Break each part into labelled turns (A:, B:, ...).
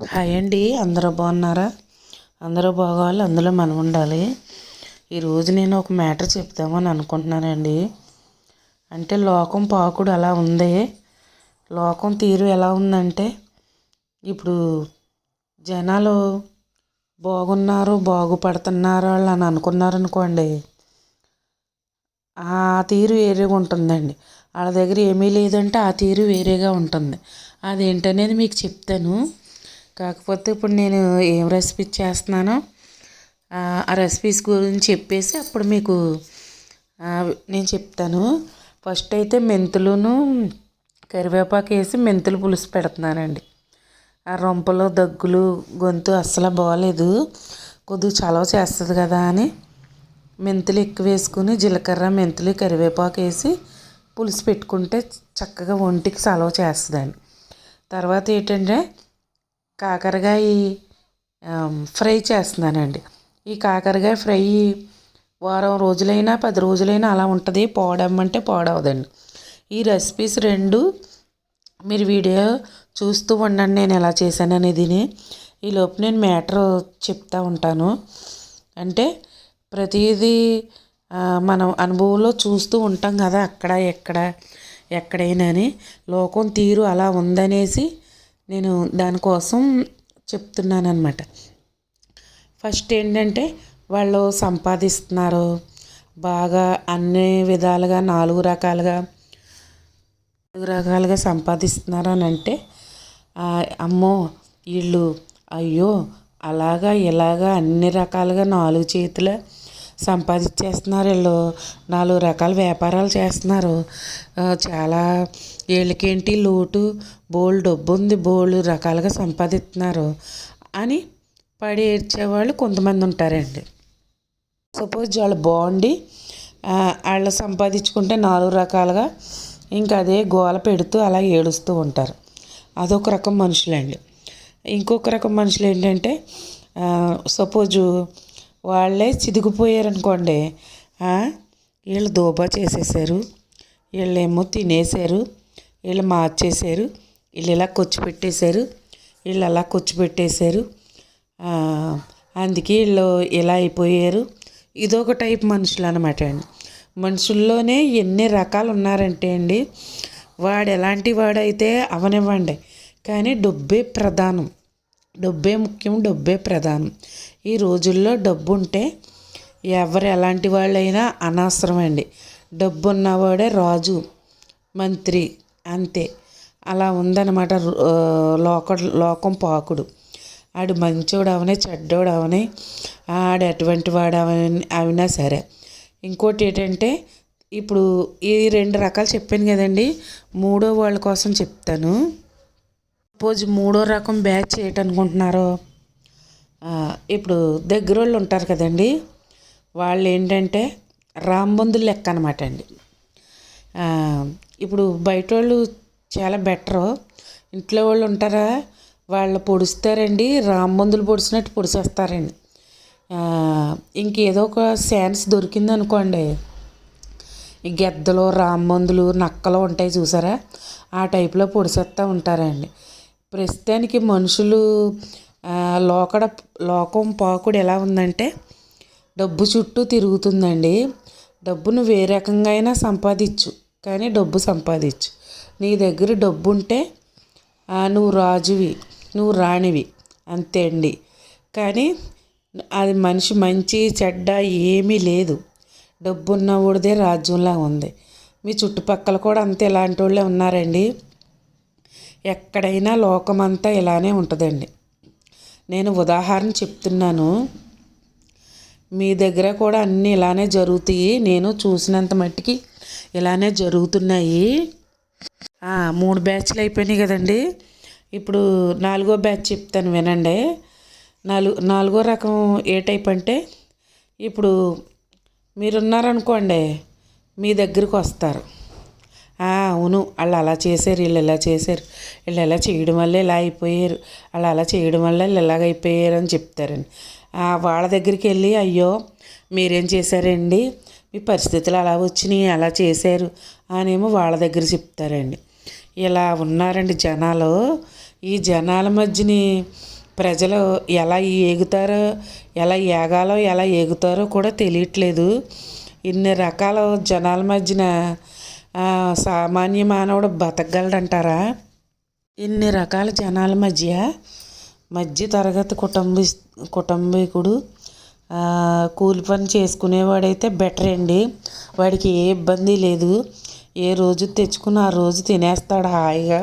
A: Hi అండి. అందరూ బాగున్నారా? అందరూ బాగోవాలి అందులో మనం ఉండాలి. ఈరోజు నేను ఒక మ్యాటర్ చెప్తామని అనుకుంటున్నానండి. అంటే లోకం పాకుడు అలా ఉంది. లోకం తీరు ఎలా ఉందంటే ఇప్పుడు జనాలు బాగున్నారు బాగుపడుతున్నారు వాళ్ళు అని అనుకున్నారు అనుకోండి ఆ తీరు వేరేగా ఉంటుందండి. వాళ్ళ దగ్గర ఏమీ లేదంటే ఆ తీరు వేరేగా ఉంటుంది. అదేంటనేది మీకు చెప్తాను. కాకపోతే ఇప్పుడు నేను ఏం రెసిపీ చేస్తున్నానో ఆ రెసిపీస్ గురించి చెప్పేసి అప్పుడు మీకు నేను చెప్తాను. ఫస్ట్ అయితే మెంతులను కరివేపాకు వేసి మెంతులు పులుసు పెడుతున్నానండి. ఆ రొంపలు దగ్గులు గొంతు అస్సలు బాగాలేదు కొద్దిగా చలవ చేస్తుంది కదా అని మెంతులు ఎక్కువ వేసుకుని జీలకర్ర మెంతులు కరివేపాకు వేసి పులుసు పెట్టుకుంటే చక్కగా ఒంటికి చలవ చేస్తుందండి. తర్వాత ఏంటంటే కాకరకాయ ఫ్రై చేస్తున్నానండి. ఈ కాకరకాయ ఫ్రై వారం రోజులైనా పది రోజులైనా అలా ఉంటుంది. పోవడమంటే పోడవదండి. ఈ రెసిపీస్ రెండు మీరు వీడియో చూస్తూ ఉండండి. నేను ఎలా చేశాను అనేది ఈ లోపు నేను మ్యాటర్ చెప్తా ఉంటాను. అంటే ప్రతిదీ మనం అనుభవంలో చూస్తూ ఉంటాం కదా అక్కడ ఎక్కడ ఎక్కడైనా అని. లోకం తీరు అలా ఉందనేసి నేను దానికోసం చెప్తున్నాను అనమాట ఫస్ట్ ఏంటంటే వాళ్ళు సంపాదిస్తున్నారు. బాగా అన్ని విధాలుగా నాలుగు రకాలుగా నాలుగు రకాలుగా సంపాదిస్తున్నారు అని అంటే అమ్మో వీళ్ళు అయ్యో అలాగా ఇలాగా అన్ని రకాలుగా నాలుగు చేతుల సంపాదించేస్తున్నారు వీళ్ళు నాలుగు రకాల వ్యాపారాలు చేస్తున్నారు. చాలా వీళ్ళకేంటి లోటు బోల్ డబ్బు ఉంది బోల్ రకాలుగా సంపాదిస్తున్నారు అని పడి ఏడ్చేవాళ్ళు కొంతమంది ఉంటారండి. సపోజ్ వాళ్ళు బాగుండి వాళ్ళు సంపాదించుకుంటే నాలుగు రకాలుగా ఇంకా అదే గోల పెడుతూ అలా ఏడుస్తూ ఉంటారు. అదొక రకం మనుషులండి. ఇంకొక రకం మనుషులు ఏంటంటే సపోజు వాళ్ళే చిదిగిపోయారనుకోండి వీళ్ళు దోబా చేసేసారు వీళ్ళేమో తినేసారు వీళ్ళు మార్చేశారు వీళ్ళు ఇలా కొచ్చి పెట్టేశారు వీళ్ళు అలా కొచ్చి పెట్టేశారు అందుకే వీళ్ళు ఇలా అయిపోయారు. ఇదొక టైప్ మనుషులు అనమాట అండి. మనుషుల్లోనే ఎన్ని రకాలు ఉన్నారంటే అండి వాడు ఎలాంటి వాడైతే అవనివ్వండి కానీ డబ్బే ప్రధానం. డబ్బే ముఖ్యం డబ్బే ప్రధానం. ఈ రోజుల్లో డబ్బు ఉంటే ఎవరు ఎలాంటి వాళ్ళైనా అనవసరం అండి డబ్బు ఉన్నవాడే రాజు మంత్రి అంతే. అలా ఉందన్నమాట లోక లోకం పాకుడు. ఆడు మంచోడు అవనే చెడ్డోడు అవనే ఆడు ఎటువంటి వాడు అవినా సరే. ఇంకోటి ఏంటంటే ఇప్పుడు ఈ రెండు రకాలు చెప్పాను కదండి. మూడో వాళ్ళ కోసం చెప్తాను. సపోజ్ మూడో రకం బ్యాచ్ ఏంటనుకుంటున్నారో ఇప్పుడు దగ్గర వాళ్ళు ఉంటారు కదండి వాళ్ళు ఏంటంటే రాంబందులు లెక్క అనమాట అండి ఇప్పుడు బయట వాళ్ళు చాలా బెటరు. ఇంట్లో వాళ్ళు ఉంటారా వాళ్ళు పొడుస్తారండి రాంబందులు పొడిచినట్టు పొడిచేస్తారండి. ఇంకేదో ఒక శాన్స్ దొరికింది అనుకోండి ఈ గెద్దలు రాంబందులు నక్కలు ఉంటాయి చూసారా ఆ టైప్లో పొడిసేస్తూ ఉంటారండి. ప్రస్తుతానికి మనుషులు లోకడ లోకం పాకుడు ఎలా ఉందంటే డబ్బు చుట్టూ తిరుగుతుందండి. డబ్బును ఏ రకంగా అయినా సంపాదించు కానీ డబ్బు సంపాదించు. నీ దగ్గర డబ్బు ఉంటే నువ్వు రాజువి నువ్వు రాణివి అంతే అండి. కానీ అది మనిషి మంచి చెడ్డ ఏమీ లేదు. డబ్బు ఉన్నవాడిదే రాజ్యంలా ఉంది. మీ చుట్టుపక్కల కూడా అంతే ఇలాంటి వాళ్ళే ఉన్నారండి. ఎక్కడైనా లోకమంతా ఇలానే ఉంటుందండి. నేను ఉదాహరణ చెప్తున్నాను. మీ దగ్గర కూడా అన్నీ ఇలానే జరుగుతాయి. నేను చూసినంత మట్టికి ఇలానే జరుగుతున్నాయి. మూడు బ్యాచ్లు అయిపోయినాయి కదండి. ఇప్పుడు నాలుగో బ్యాచ్ చెప్తాను వినండి. నాలుగు నాలుగో రకం ఏ టైప్ అంటే ఇప్పుడు మీరున్నారనుకోండి మీ దగ్గరికి వస్తారు. అవును. వాళ్ళు అలా చేశారు వీళ్ళు ఇలా చేశారు. వీళ్ళు ఇలా చేయడం వల్ల ఇలా అయిపోయారు. వాళ్ళు అలా చేయడం వల్ల వీళ్ళు ఇలాగ అయిపోయారు అని చెప్తారండి. వాళ్ళ దగ్గరికి వెళ్ళి అయ్యో మీరేం చేశారండి? మీ పరిస్థితులు అలా వచ్చినాయి అలా చేశారు అనేమో వాళ్ళ దగ్గర చెప్తారండి. ఇలా ఉన్నారండి జనాలు. ఈ జనాల మధ్యని ప్రజలు ఎలా ఏగుతారో ఎలా ఏగాలో ఎలా ఏగుతారో కూడా తెలియట్లేదు. ఇన్ని రకాల జనాల మధ్యన సామాన్య మానవుడు బతకగలడంటారా? ఇన్ని రకాల జనాల మధ్య మధ్య తరగతి కుటుంబి కుటుంబీకుడు కూలి పని చేసుకునేవాడైతే బెటర్ అండి. వాడికి ఏ ఇబ్బంది లేదు. ఏ రోజు తెచ్చుకుని ఆ రోజు తినేస్తాడు హాయిగా.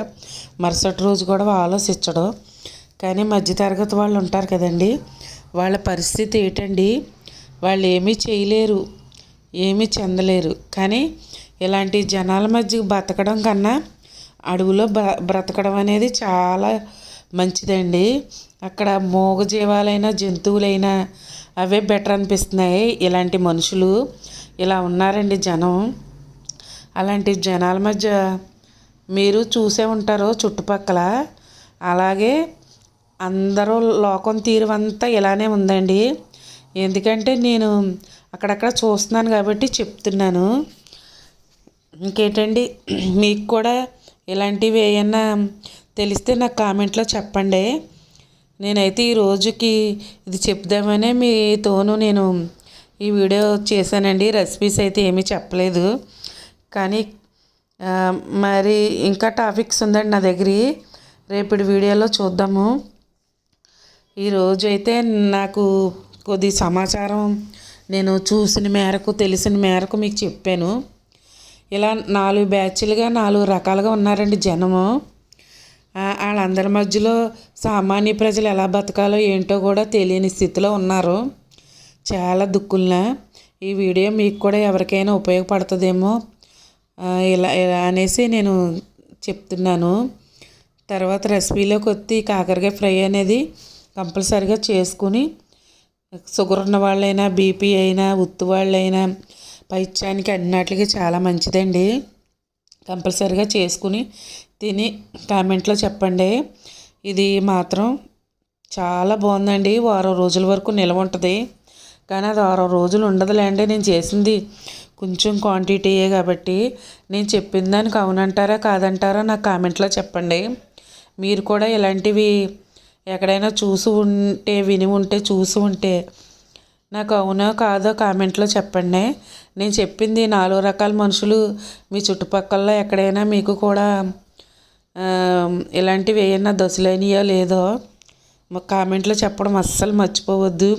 A: మరుసటి రోజు కూడా ఆలోచించడు. కానీ మధ్యతరగతి వాళ్ళు ఉంటారు కదండి. వాళ్ళ పరిస్థితి ఏంటండి? వాళ్ళు ఏమీ చేయలేరు. ఏమీ చెందలేరు. కానీ ఇలాంటి జనాల మధ్య బతకడం కన్నా అడవిలో బ బ్రతకడం అనేది చాలా మంచిదండి. అక్కడ మూగజీవాలైనా జంతువులైనా అవే బెటర్ అనిపిస్తున్నాయి. ఇలాంటి మనుషులు ఇలా ఉన్నారండి జనం. అలాంటి జనాల మధ్య మీరు చూసే ఉంటారు చుట్టుపక్కల. అలాగే అందరూ లోకం తీరువంతా ఇలానే ఉందండి. ఎందుకంటే నేను అక్కడక్కడ చూస్తున్నాను కాబట్టి చెప్తున్నాను. ఇంకేంటండి? మీకు కూడా ఇలాంటివి ఏమన్నా తెలిస్తే నాకు కామెంట్లో చెప్పండి. నేనైతే ఈ రోజుకి ఇది చెప్దామనే మీతోనూ నేను ఈ వీడియో చేశానండి. రెసిపీస్ అయితే ఏమీ చెప్పలేదు. కానీ మరి ఇంకా టాపిక్స్ ఉందండి నా దగ్గర. రేపటి వీడియోలో చూద్దాము. ఈరోజు అయితే నాకు కొద్ది సమాచారం నేను చూసిన మేరకు తెలిసిన మేరకు మీకు చెప్పాను. ఇలా నాలుగు బ్యాచ్లుగా నాలుగు రకాలుగా ఉన్నారండి జనము. వాళ్ళందరి మధ్యలో సామాన్య ప్రజలు ఎలా బతకాలో ఏంటో కూడా తెలియని స్థితిలో ఉన్నారు. చాలా దుక్కుల్న. ఈ వీడియో మీకు కూడా ఎవరికైనా ఉపయోగపడుతుందేమో ఇలా ఇలా అనేసి నేను చెప్తున్నాను. తర్వాత రెసిపీలోకి వచ్చి కాకరకాయ ఫ్రై అనేది కంపల్సరిగా చేసుకుని షుగర్ ఉన్న వాళ్ళైనా బీపీ అయినా ఉత్తు వాళ్ళైనా పైత్యానికి అన్నిటికీ చాలా మంచిదండి. కంపల్సరిగా చేసుకుని తిని కామెంట్లో చెప్పండి. ఇది మాత్రం చాలా బాగుందండి. వారం రోజుల వరకు నిల్వ ఉంటుంది. కానీ అది వారం రోజులు ఉండదులేండి. నేను చేసింది కొంచెం క్వాంటిటీయే కాబట్టి నేను చెప్పిన దానికి అవునంటారా కాదంటారా నాకు కామెంట్లో చెప్పండి. మీరు కూడా ఇలాంటివి ఎక్కడైనా చూసి ఉంటే విని ఉంటే చూసి ఉంటే నాకు అవునో కాదో కామెంట్లో చెప్పండి. నేను చెప్పింది నాలుగు రకాల మనుషులు మీ చుట్టుపక్కల ఎక్కడైనా మీకు కూడా ఇలాంటివి ఏమైనా దశలైనయో లేదో కామెంట్లో చెప్పడం అస్సలు మర్చిపోవద్దు.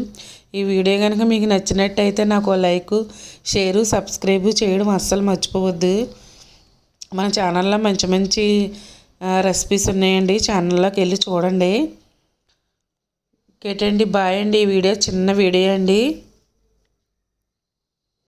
A: ఈ వీడియో కనుక మీకు నచ్చినట్టయితే నాకు లైక్ షేరు సబ్స్క్రైబ్ చేయడం అస్సలు మర్చిపోవద్దు. మన ఛానల్లో మంచి మంచి రెసిపీస్ ఉన్నాయండి. ఛానల్లోకి వెళ్ళి చూడండి. కేటండి బాయ్ అండి. ఈ వీడియో చిన్న వీడియో అండి.